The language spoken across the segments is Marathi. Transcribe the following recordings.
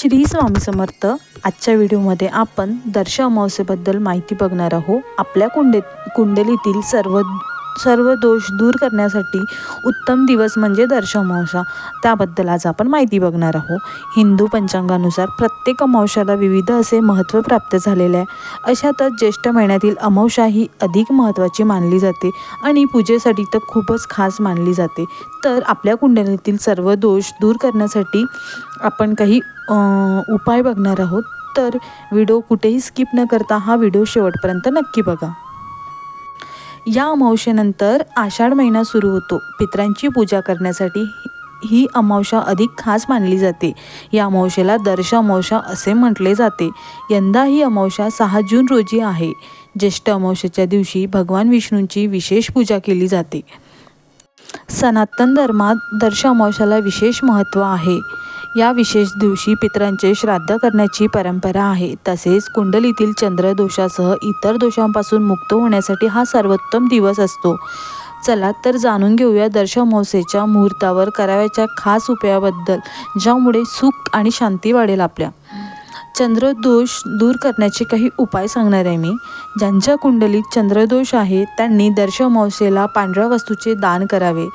श्री स्वामी समर्थ आजच्या व्हिडिओमध्ये आपण दर्श अमावस्येबद्दल माहिती बघणार आहोत. आपल्या कुंडे कुंडलीतील सर्व सर्व दोष दूर करण्यासाठी उत्तम दिवस म्हणजे दर्श अमावस्या त्याबद्दल आज आपण माहिती बघणार आहोत. हिंदू पंचांगानुसार प्रत्येक अमावशाला विविध असे महत्त्व प्राप्त झालेले आहे. अशातच ज्येष्ठ महिन्यातील अमावशा ही अधिक महत्त्वाची मानली जाते आणि पूजेसाठी तर खूपच खास मानली जाते. तर आपल्या कुंडलीतील सर्व दोष दूर करण्यासाठी आपण काही उपाय बघणार आहोत. तर व्हिडिओ कुठेही स्किप न करता हा व्हिडिओ शेवटपर्यंत नक्की बघा. या अमावशेनंतर आषाढ महिना सुरू होतो. पित्रांची पूजा करण्यासाठी ही अमावशा अधिक खास मानली जाते. या अमावशेला दर्श अमावशा असे म्हटले जाते. यंदा ही अमावशा सहा जून रोजी आहे. ज्येष्ठ अमावशेच्या दिवशी भगवान विष्णूंची विशेष पूजा केली जाते. सनातन धर्मात दर्श अमावशाला विशेष महत्त्व आहे. या विशेष दिवशी पितरांचे श्राद्ध करण्याची परंपरा आहे. तसेच कुंडलीतील चंद्रदोषासह इतर दोषांपासून मुक्त होण्यासाठी हा सर्वोत्तम दिवस असतो. चला तर जाणून घेऊया दर्श मुहूर्तावर करावयाच्या खास उपायाबद्दल ज्यामुळे सुख आणि शांती वाढेल आपल्या. चंद्रदोष दूर करण्याचे काही उपाय सांगणार आहे मी. ज्यांच्या कुंडलीत चंद्रदोष आहे त्यांनी दर्श पांढऱ्या वस्तूचे दान करावे.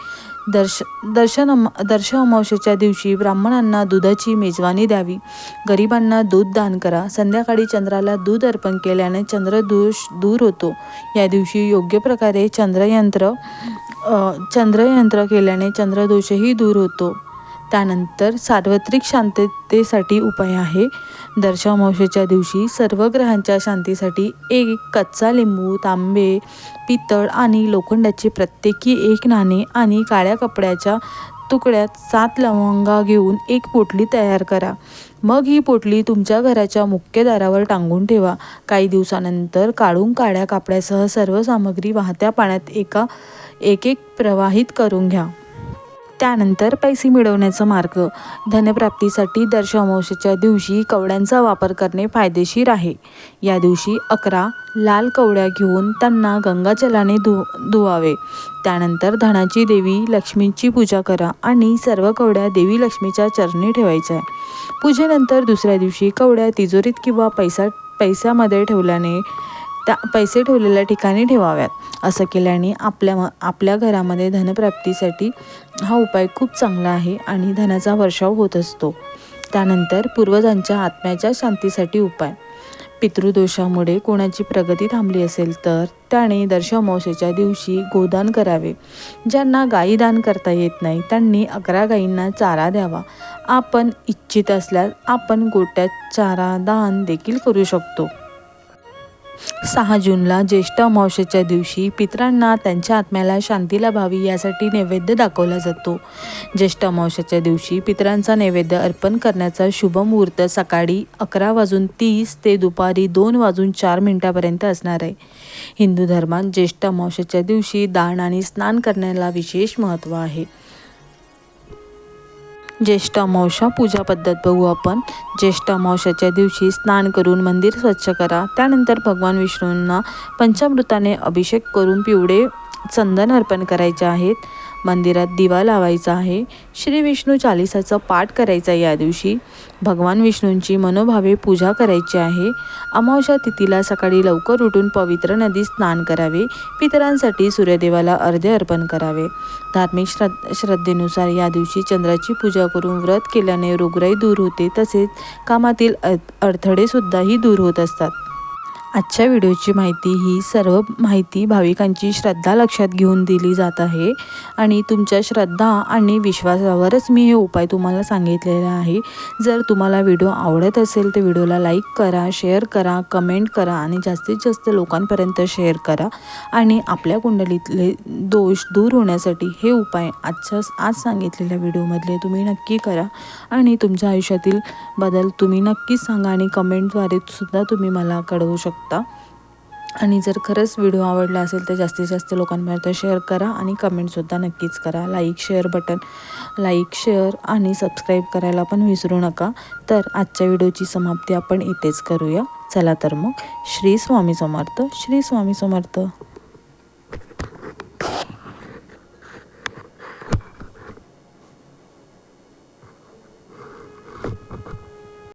दर्श दर्शन अम दर्श अमावशेच्या दिवशी ब्राह्मणांना दुधाची मेजवानी द्यावी. गरिबांना दूध दान करा. संध्याकाळी चंद्राला दूध अर्पण केल्याने चंद्रदोष दूर होतो. या दिवशी योग्य प्रकारे चंद्रयंत्र चंद्रयंत्र केल्याने चंद्रदोषही दूर होतो. त्यानंतर सार्वत्रिक शांततेसाठी उपाय आहे. दर्शामावशेच्या दिवशी सर्व ग्रहांच्या शांतीसाठी एक कच्चा लिंबू तांबे पितळ आणि लोखंडाचे प्रत्येकी एक नाणे आणि काळ्या कपड्याच्या तुकड्यात सात लवंगा घेऊन एक पोटली तयार करा. मग ही पोटली तुमच्या घराच्या मुख्य दारावर टांगून ठेवा. काही दिवसानंतर काढून काळ्या कापड्यासह सर्व सामग्री वाहत्या पाण्यात एका एक एक प्रवाहित करून घ्या. त्यानंतर पैसे मिळवण्याचा मार्ग. धनप्राप्तीसाठी दर्श दिवशी कवड्यांचा वापर करणे फायदेशीर आहे. या दिवशी अकरा लाल कवड्या घेऊन त्यांना गंगाजलाने धु धुवावे. त्यानंतर धनाची देवी लक्ष्मीची पूजा करा आणि सर्व कवड्या देवी लक्ष्मीच्या चरणी ठेवायच्या. आहे पूजेनंतर दुसऱ्या दिवशी कवड्या तिजोरीत किंवा पैसा पैशामध्ये ठेवल्याने त्या पैसे ठेवलेल्या ठिकाणी ठेवाव्यात. असं केल्याने आपल्या म आपल्या घरामध्ये धनप्राप्तीसाठी हा उपाय खूप चांगला आहे आणि धनाचा वर्षाव होत असतो. त्यानंतर पूर्वजांच्या आत्म्याच्या शांतीसाठी उपाय. पितृदोषामुळे कोणाची प्रगती थांबली असेल तर त्याने दर्शमावशेच्या दिवशी गोदान करावे. ज्यांना गायी दान करता येत नाही त्यांनी अकरा गायींना चारा द्यावा. आपण इच्छित असल्यास आपण गोट्यात चारा दान देखील करू शकतो. सहा जूनला ज्येष्ठ अमावस्येच्या दिवशी पितरांना त्यांच्या आत्म्याला शांतीला भावी यासाठी नैवेद्य दाखवला जातो. ज्येष्ठ अमावस्येच्या दिवशी पितरांचा नैवेद्य अर्पण करण्याचा शुभ मुहूर्त सकाळी अकरा वाजून तीस ते दुपारी दोन वाजून चार मिनिटापर्यंत असणार आहे. हिंदू धर्मात ज्येष्ठ अमावस्येच्या दिवशी दान आणि स्नान करण्याला विशेष महत्त्व आहे. ज्येष्ठ अमावस्या पूजा पद्धत बघू आपण. ज्येष्ठ अमावस्याच्या दिवशी स्नान करून मंदिर स्वच्छ करा. त्यानंतर भगवान विष्णूंना पंचामृताने अभिषेक करून पिवळे चंदन अर्पण करायचे आहेत. मंदिरात दिवा लावायचा आहे. श्री विष्णू चालिसाचा पाठ करायचा या दिवशी. भगवान विष्णूंची मनोभावे पूजा करायची आहे. अमावस्या तिथीला सकाळी लवकर उठून पवित्र नदीत स्नान करावे. पितरांसाठी सूर्यदेवाला अर्धे अर्पण करावे. धार्मिक श्रद्ध श्रद्धेनुसार या दिवशी चंद्राची पूजा करून व्रत केल्याने रोगराई दूर होते. तसेच कामातील अडथळेसुद्धाही दूर होत असतात. आजच्या व्हिडिओची माहिती ही सर्व माहिती भाविकांची श्रद्धा लक्षात घेऊन दिली जात आहे. आणि तुमच्या श्रद्धा आणि विश्वासावरच मी हे उपाय तुम्हाला सांगितलेला आहे. जर तुम्हाला व्हिडिओ आवडत असेल तर व्हिडिओला लाईक करा शेअर करा कमेंट करा आणि जास्तीत जास्त लोकांपर्यंत शेअर करा. आणि आपल्या कुंडलीतले दोष दूर होण्यासाठी हे उपाय आजच्या आज सांगितलेल्या व्हिडिओमधले तुम्ही नक्की करा. आणि तुमच्या आयुष्यातील बदल तुम्ही नक्कीच सांगा आणि कमेंटद्वारे सुद्धा तुम्ही मला कळवू शकता. शकता. आणि जर खरंच व्हिडिओ आवडला असेल तर जास्तीत जास्त लोकांपर्यंत शेअर करा आणि कमेंटसुद्धा नक्कीच करा. Like share button like share आणि सबस्क्राईब करायला पण विसरू नका. तर आजच्या व्हिडिओची समाप्ती आपण इथेच करूया. चला तर मग श्री स्वामी समर्थ श्री स्वामी समर्थ.